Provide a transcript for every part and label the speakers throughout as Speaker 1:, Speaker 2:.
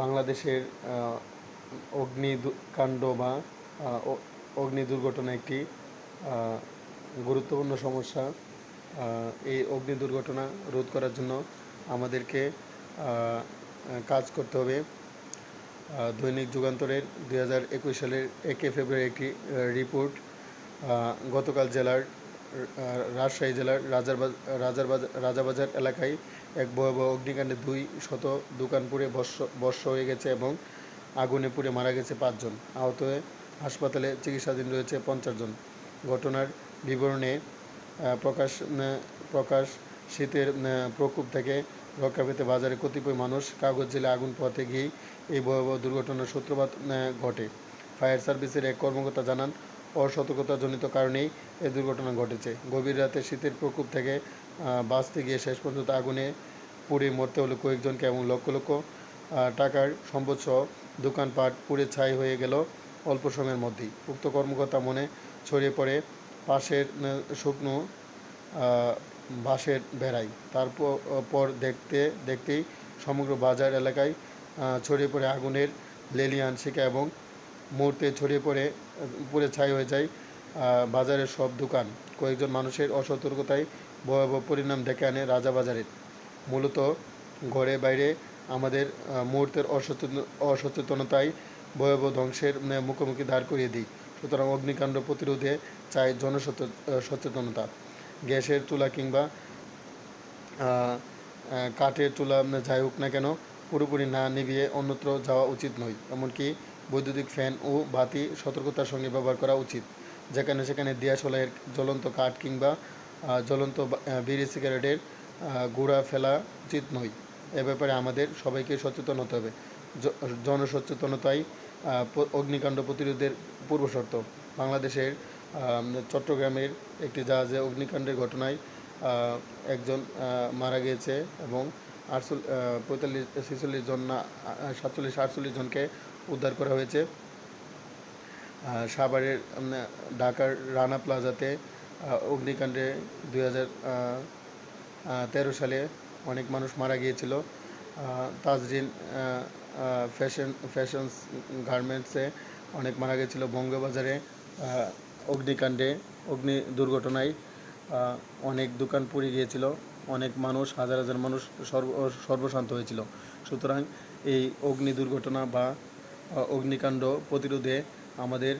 Speaker 1: বাংলাদেশের আহ, অগ্নি কাণ্ড বা অগ্নি দুর্ঘটনা একটি গুরুত্বপূর্ণ সমস্যা। এই অগ্নি দুর্ঘটনা রোধ করার জন্য আমাদেরকে কাজ করতে হবে। দৈনিক যুগান্তরের দুই হাজার একুশ সালের একে ফেব্রুয়ারি একটি রিপোর্ট। গতকাল জেলার রাজশাহী জেলার রাজারবাজ রাজারবাজার রাজাবাজার এলাকায় এক ভয়াবহ অগ্নিকাণ্ডে দুই শত দোকান পুড়ে বর্ষ বর্ষ হয়ে গেছে এবং আগুনে পুড়ে মারা গেছে পাঁচজন। আহত হয়ে হাসপাতালে চিকিৎসাধীন রয়েছে পঞ্চাশ জন। ঘটনার বিবরণে প্রকাশ প্রকাশ শীতের প্রকোপ থেকে রক্ষা পেতে বাজারে কতিপয় মানুষ কাগজ জেলে আগুন পোহাতে গিয়েই এই ভয়াবহ দুর্ঘটনার সূত্রপাত ঘটে। ফায়ার সার্ভিসের এক কর্মকর্তা জানান অসতর্কতাজনিত কারণেই এই দুর্ঘটনা ঘটেছে। গভীর রাতে শীতের প্রকোপ থেকে বাঁচতে গিয়ে শেষ পর্যন্ত আগুনে পুড়ে মরতে হলো কয়েকজনকে এবং লক্ষ লক্ষ টাকার সম্পদসহ দোকানপাট পুড়ে ছাই হয়ে গেল অল্প সময়ের মধ্যেই। উক্ত কর্মকর্তা মনে ছড়িয়ে পড়ে পাশের শুকনো বাঁশের বেড়াই তারপর পর দেখতে, দেখতেই সমগ্র বাজার এলাকায় ছড়িয়ে পড়ে আগুনের লেলিয়ান শিকা এবং মুহূর্তে ছড়িয়ে পড়ে, উপরে ছাই হয়ে যায় বাজারের সব দোকান। কয়েকজন মানুষের অসতর্কতায় ভয়াবহ পরিণাম ডেকে আনে রাজাবাজারের মূলত ঘরে বাইরে আমাদের মুহূর্তের অসচেতন, অসচেতনতায় ভয়াবহ ধ্বংসের মুখোমুখি দাঁড় করিয়ে দিই। সুতরাং অগ্নিকাণ্ড প্রতিরোধে চাই জনসচেত সচেতনতা। গ্যাসের চুলা কিংবা কাঠের চুলা যাই হোক না কেন, পুরোপুরি না নিভিয়ে অন্যত্র যাওয়া উচিত নয়। এমনকি বৈদ্যুতিক ফ্যান ও বাতি সতর্কতার সঙ্গে ব্যবহার করা উচিত। যেখানে সেখানে দিয়াশলাইয়ের জ্বলন্ত কাঠ কিংবা জ্বলন্ত বিড়ি সিগারেটের গুঁড়া ফেলা উচিত নয়। এ ব্যাপারে আমাদের সবাইকে সচেতন হতে হবে। জনসচেতনতাই অগ্নিকাণ্ড প্রতিরোধের পূর্বশর্ত বাংলাদেশের চট্টগ্রামের একটি জাহাজে অগ্নিকাণ্ডের ঘটনায় একজন মারা গিয়েছে এবং আটচল পঁয়তাল্লিশ, ছেচল্লিশ জন না সাতচল্লিশ, আটচল্লিশ জনকে উদ্ধার করা হয়েছে। সাভারের ঢাকার রানা প্লাজাতে অগ্নিকাণ্ডে দুই হাজার তেরো সালে অনেক মানুষ মারা গিয়েছিল। তাজরিন ফ্যাশন ফ্যাশনস গার্মেন্টসে অনেক মারা গিয়েছিল। বঙ্গবাজারে অগ্নিকাণ্ডে, অগ্নি দুর্ঘটনায় অনেক দোকান পুড়ে গিয়েছিল। অনেক মানুষ, হাজার হাজার মানুষ সর্ব, সর্বশান্ত হয়েছিল। সুতরাং এই অগ্নি দুর্ঘটনা বা অগ্নিকাণ্ড প্রতিরোধে আমাদের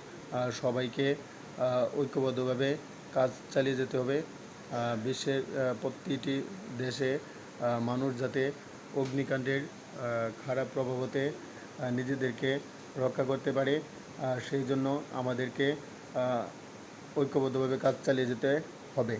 Speaker 1: সবাইকে ঐক্যবদ্ধভাবে কাজ চালিয়ে যেতে হবে। বিশ্বের প্রতিটি দেশে মানুষ যাতে অগ্নিকাণ্ডের খারাপ প্রভাব হতে নিজেদেরকে রক্ষা করতে পারে সেই জন্য আমাদেরকে ঐক্যবদ্ধভাবে কাজ চালিয়ে যেতে